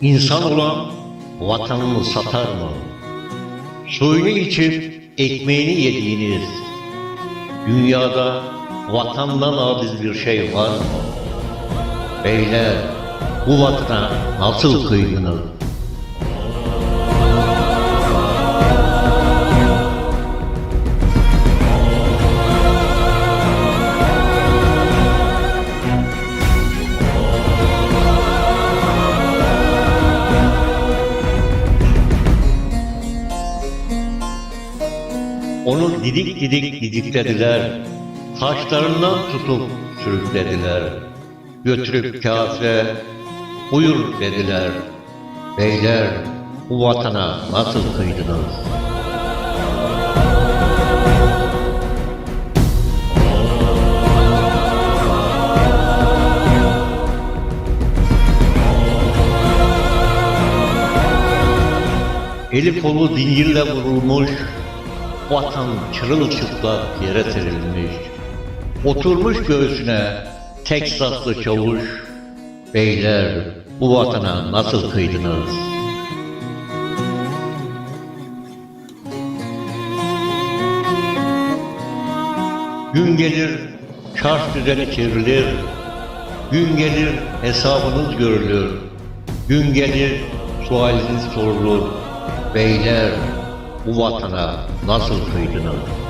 İnsan olan vatanını satar mı? Suyunu içip ekmeğini yediğiniz, dünyada vatandan aziz bir şey var mı? Beyler, bu vatana nasıl kıydınız? Onu didik didik didiklediler. Saçlarından tutup sürüklediler. Götürüp kase, buyur dediler. Beyler, bu vatana nasıl kıydınız? Eli kolu zincirle vurulmuş, vatan çırılçıplak yere serilmiş. Oturmuş göğsüne tek saslı çavuş, beyler bu vatana nasıl kıydınız? Gün gelir, çarş düzeni çevrilir, gün gelir hesabınız görülür, gün gelir sualiniz sorulur, beyler 終わったらなすといてな。